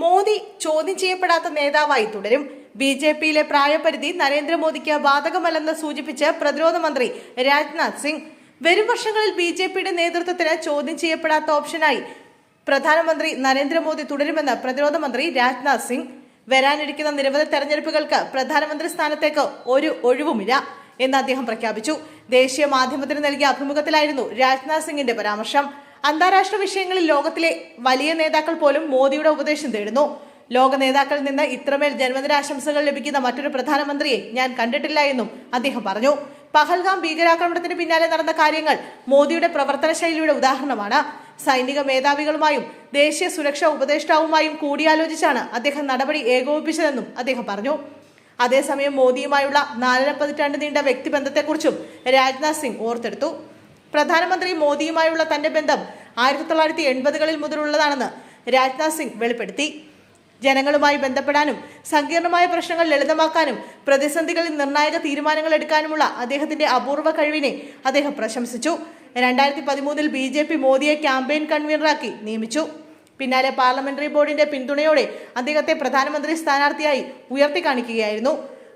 മോദി ചോദ്യം ചെയ്യപ്പെടാത്ത നേതാവായി തുടരും. ബി ജെ പിയിലെ പ്രായപരിധി നരേന്ദ്രമോദിക്ക് ബാധകമല്ലെന്ന് സൂചിപ്പിച്ച് പ്രതിരോധ മന്ത്രി രാജ്നാഥ് സിംഗ്. വരും വർഷങ്ങളിൽ ബി ജെ പിയുടെ നേതൃത്വത്തിന് ചോദ്യം ചെയ്യപ്പെടാത്ത ഓപ്ഷനായി പ്രധാനമന്ത്രി നരേന്ദ്രമോദി തുടരുമെന്ന് പ്രതിരോധ മന്ത്രി രാജ്നാഥ് സിംഗ്. വരാനിരിക്കുന്ന നിരവധി തെരഞ്ഞെടുപ്പുകൾക്ക് പ്രധാനമന്ത്രി സ്ഥാനത്തേക്ക് ഒരു ഒഴിവുമില്ല എന്ന് അദ്ദേഹം പ്രഖ്യാപിച്ചു. ദേശീയ മാധ്യമത്തിന് നൽകിയ അഭിമുഖത്തിലായിരുന്നു രാജ്നാഥ് സിംഗിന്റെ പരാമർശം. അന്താരാഷ്ട്ര വിഷയങ്ങളിൽ ലോകത്തിലെ വലിയ നേതാക്കൾ പോലും മോദിയുടെ ഉപദേശം തേടുന്നു. ലോക നേതാക്കളിൽ നിന്ന് ഇത്രമേൽ ജന്മദിനാശംസകൾ ലഭിക്കുന്ന മറ്റൊരു പ്രധാനമന്ത്രിയെ ഞാൻ കണ്ടിട്ടില്ല എന്നും അദ്ദേഹം പറഞ്ഞു. പഹൽഗാം ഭീകരാക്രമണത്തിന് പിന്നാലെ നടന്ന കാര്യങ്ങൾ മോദിയുടെ പ്രവർത്തന ശൈലിയുടെ ഉദാഹരണമാണ്. സൈനിക മേധാവികളുമായും ദേശീയ സുരക്ഷാ ഉപദേഷ്ടാവുമായും കൂടിയാലോചിച്ചാണ് അദ്ദേഹം നടപടി ഏകോപിപ്പിച്ചതെന്നും അദ്ദേഹം പറഞ്ഞു. അതേസമയം മോദിയുമായുള്ള നാലര പതിറ്റാണ്ട് നീണ്ട വ്യക്തിബന്ധത്തെക്കുറിച്ചും രാജ്നാഥ് സിംഗ് ഓർത്തെടുത്തു. പ്രധാനമന്ത്രി മോദിയുമായുള്ള തന്റെ ബന്ധം ആയിരത്തി തൊള്ളായിരത്തി എൺപതുകളിൽ മുതലുള്ളതാണെന്ന് രാജ്നാഥ് സിംഗ് വെളിപ്പെടുത്തി. ജനങ്ങളുമായി ബന്ധപ്പെടാനും സങ്കീർണമായ പ്രശ്നങ്ങൾ ലളിതമാക്കാനും പ്രതിസന്ധികളിൽ നിർണായക തീരുമാനങ്ങൾ എടുക്കാനുമുള്ള അദ്ദേഹത്തിന്റെ അപൂർവ കഴിവിനെ അദ്ദേഹം പ്രശംസിച്ചു. രണ്ടായിരത്തി പതിമൂന്നിൽ ബി ജെ പി മോദിയെ ക്യാമ്പയിൻ കൺവീനറാക്കി നിയമിച്ചു. പിന്നാലെ പാർലമെന്ററി ബോർഡിന്റെ പിന്തുണയോടെ അദ്ദേഹത്തെ പ്രധാനമന്ത്രി സ്ഥാനാർത്ഥിയായി ഉയർത്തി കാണിക്കുകയായിരുന്നു.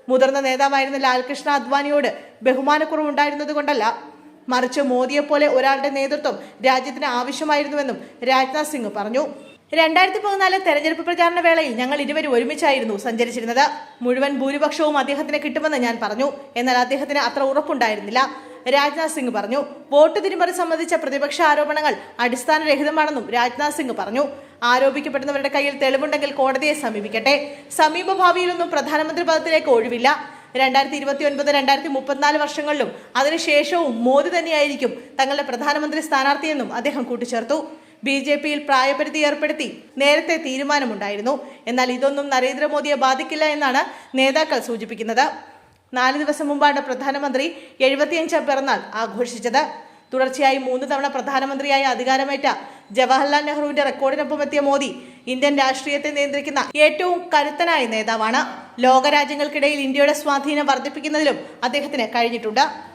മുതിർന്ന നേതാവായിരുന്ന ലാൽകൃഷ്ണ അദ്വാനിയോട് ബഹുമാനക്കുറവുണ്ടായിരുന്നത് കൊണ്ടല്ല. മറിച്ച് മോദിയെപ്പോലെ ഒരാളുടെ നേതൃത്വം രാജ്യത്തിന് ആവശ്യമായിരുന്നുവെന്നും രാജ്നാഥ് സിംഗ് പറഞ്ഞു. രണ്ടായിരത്തി പതിനാല് തെരഞ്ഞെടുപ്പ് പ്രചാരണ വേളയിൽ ഞങ്ങൾ ഇരുവരും ഒരുമിച്ചായിരുന്നു സഞ്ചരിച്ചിരുന്നത്. മുഴുവൻ ഭൂരിപക്ഷവും അദ്ദേഹത്തിന് കിട്ടുമെന്ന് ഞാൻ പറഞ്ഞു. എന്നാൽ അദ്ദേഹത്തിന് അത്ര ഉറപ്പുണ്ടായിരുന്നില്ല. രാജ്നാഥ് സിംഗ് പറഞ്ഞു വോട്ട് തിരിമറി സംബന്ധിച്ച പ്രതിപക്ഷ ആരോപണങ്ങൾ അടിസ്ഥാനരഹിതമാണെന്നും രാജ്നാഥ് സിംഗ് പറഞ്ഞു. ആരോപിക്കപ്പെടുന്നവരുടെ കയ്യിൽ തെളിവുണ്ടെങ്കിൽ കോടതിയെ സമീപിക്കട്ടെ. സമീപഭാവിയിലൊന്നും പ്രധാനമന്ത്രി പദത്തിലേക്ക് ഒഴിവില്ല. രണ്ടായിരത്തി ഇരുപത്തി ഒൻപത് രണ്ടായിരത്തി മുപ്പത്തിനാല് വർഷങ്ങളിലും അതിനുശേഷവും മോദി തന്നെയായിരിക്കും തങ്ങളുടെ പ്രധാനമന്ത്രി സ്ഥാനാർത്ഥിയെന്നും അദ്ദേഹം കൂട്ടിച്ചേർത്തു. ബി ജെ പിയിൽ പ്രായപരിധി ഏർപ്പെടുത്തി നേരത്തെ തീരുമാനമുണ്ടായിരുന്നു. എന്നാൽ ഇതൊന്നും നരേന്ദ്രമോദിയെ ബാധിക്കില്ല എന്നാണ് നേതാക്കൾ സൂചിപ്പിക്കുന്നത്. നാല് ദിവസം മുമ്പാണ് പ്രധാനമന്ത്രി എഴുപത്തിയഞ്ചാം പിറന്നാൾ ആഘോഷിച്ചത്. തുടർച്ചയായി മൂന്ന് തവണ പ്രധാനമന്ത്രിയായി അധികാരമേറ്റ ജവഹർലാൽ നെഹ്റുവിന്റെ റെക്കോർഡിനൊപ്പം എത്തിയ മോദി ഇന്ത്യൻ രാഷ്ട്രീയത്തെ നിയന്ത്രിക്കുന്ന ഏറ്റവും കരുത്തനായ നേതാവാണ്. ലോകരാജ്യങ്ങൾക്കിടയിൽ ഇന്ത്യയുടെ സ്വാധീനം വർദ്ധിപ്പിക്കുന്നതിലും അദ്ദേഹത്തിന് കഴിഞ്ഞിട്ടുണ്ട്.